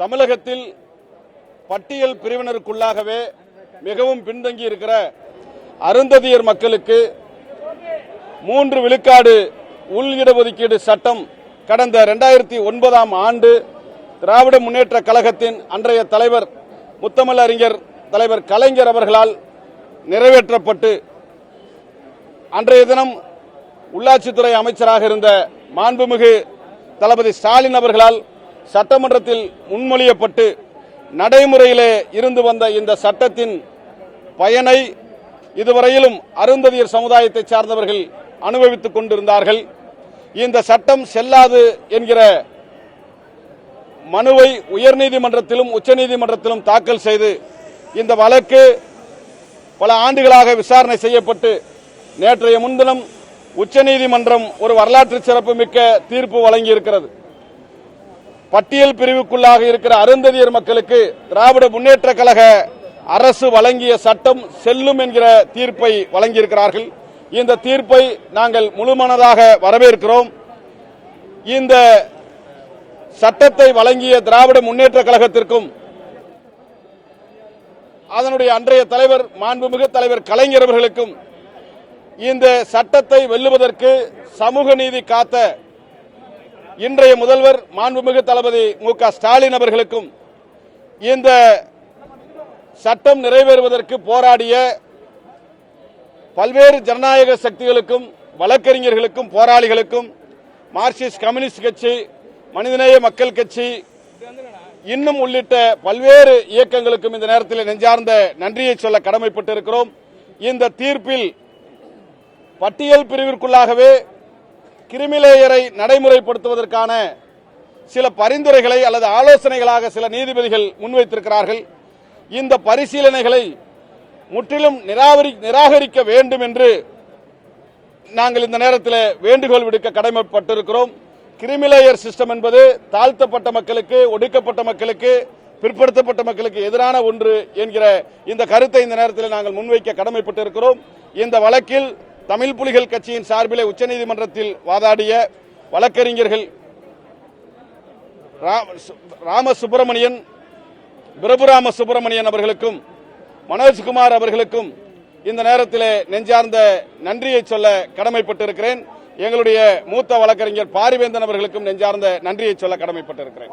தமிழகத்தில் பட்டியல் பிரிவினருக்குள்ளாகவே மிகவும் பின்தங்கி இருக்கிற அருந்ததியர் மக்களுக்கு மூன்று விழுக்காடு உள் இடஒதுக்கீடு சட்டம் கடந்த இரண்டாயிரத்தி ஒன்பதாம் ஆண்டு திராவிட முன்னேற்ற கழகத்தின் அன்றைய தலைவர் முத்தமிழ் அறிஞர் தலைவர் கலைஞர் அவர்களால் நிறைவேற்றப்பட்டு அன்றைய தினம் உள்ளாட்சித்துறை அமைச்சராக இருந்த மாண்புமிகு தளபதி ஸ்டாலின் அவர்களால் சட்டமன்றத்தில் முன்மொழியப்பட்டு நடைமுறையிலே இருந்து வந்த இந்த சட்டத்தின் பயனை இதுவரையிலும் அருந்ததியர் சமுதாயத்தை சார்ந்தவர்கள் அனுபவித்துக் கொண்டிருந்தார்கள். இந்த சட்டம் செல்லாது என்கிற மனுவை உயர்நீதிமன்றத்திலும் உச்சநீதிமன்றத்திலும் தாக்கல் செய்து இந்த வழக்கு பல ஆண்டுகளாக விசாரணை செய்யப்பட்டு நேற்றைய முன்தினம் உச்சநீதிமன்றம் ஒரு வரலாற்று சிறப்புமிக்க தீர்ப்பு வழங்கியிருக்கிறது. பட்டியல் பிரிவுக்குள்ளாக இருக்கிற அருந்ததியர் மக்களுக்கு திராவிட முன்னேற்ற கழக அரசு வழங்கிய சட்டம் செல்லும் என்கிற தீர்ப்பை வழங்கியிருக்கிறார்கள். இந்த தீர்ப்பை நாங்கள் முழுமனதாக வரவேற்கிறோம். இந்த சட்டத்தை வழங்கிய திராவிட முன்னேற்ற கழகத்திற்கும் அதனுடைய அன்றைய தலைவர் மாண்புமிகு தலைவர் கலைஞர் அவர்களுக்கும் இந்த சட்டத்தை வெல்லுவதற்கு சமூக நீதி காத்த இன்றைய முதல்வர் மாண்புமிகு தளபதி மு க ஸ்டாலின் அவர்களுக்கும் இந்த சட்டம் நிறைவேறுவதற்கு போராடிய பல்வேறு ஜனநாயக சக்திகளுக்கும் வழக்கறிஞர்களுக்கும் போராளிகளுக்கும் மார்க்சிஸ்ட் கம்யூனிஸ்ட் கட்சி மனிதநேய மக்கள் கட்சி இன்னும் உள்ளிட்ட பல்வேறு இயக்கங்களுக்கும் இந்த நேரத்தில் நெஞ்சார்ந்த நன்றியை சொல்ல கடமைப்பட்டிருக்கிறோம். இந்த தீர்ப்பில் பட்டியல் பிரிவிற்குள்ளாகவே கிரிமிலேயரை நடைமுறைப்படுத்துவதற்கான சில பரிந்துரைகளை அல்லது ஆலோசனைகளாக சில நீதிபதிகள் முன்வைத்திருக்கிறார்கள். இந்த பரிசீலனைகளை முற்றிலும் நிராகரி நிராகரிக்க வேண்டும் என்று நாங்கள் இந்த நேரத்தில் வேண்டுகோள் விடுக்க கடமைப்பட்டிருக்கிறோம். கிரிமிலேயர் சிஸ்டம் என்பது தாழ்த்தப்பட்ட மக்களுக்கு ஒடுக்கப்பட்ட மக்களுக்கு பிற்படுத்தப்பட்ட மக்களுக்கு எதிரான ஒன்று என்கிற இந்த கருத்தை இந்த நேரத்தில் நாங்கள் முன்வைக்க கடமைப்பட்டிருக்கிறோம். இந்த வழக்கில் தமிழ் புலிகள் கட்சியின் சார்பிலே உச்சநீதிமன்றத்தில் வாதாடிய வழக்கறிஞர்கள் ராமசுப்பிரமணியன் ராம சுப்பிரமணியன் பிரபுராம சுப்பிரமணியன் அவர்களுக்கும் மனோஜ்குமார் அவர்களுக்கும் இந்த நேரத்திலே நெஞ்சார்ந்த நன்றியை சொல்ல கடமைப்பட்டிருக்கிறேன். எங்களுடைய மூத்த வழக்கறிஞர் பாரிவேந்தன் அவர்களுக்கும் நெஞ்சார்ந்த நன்றியை சொல்ல கடமைப்பட்டிருக்கிறேன்.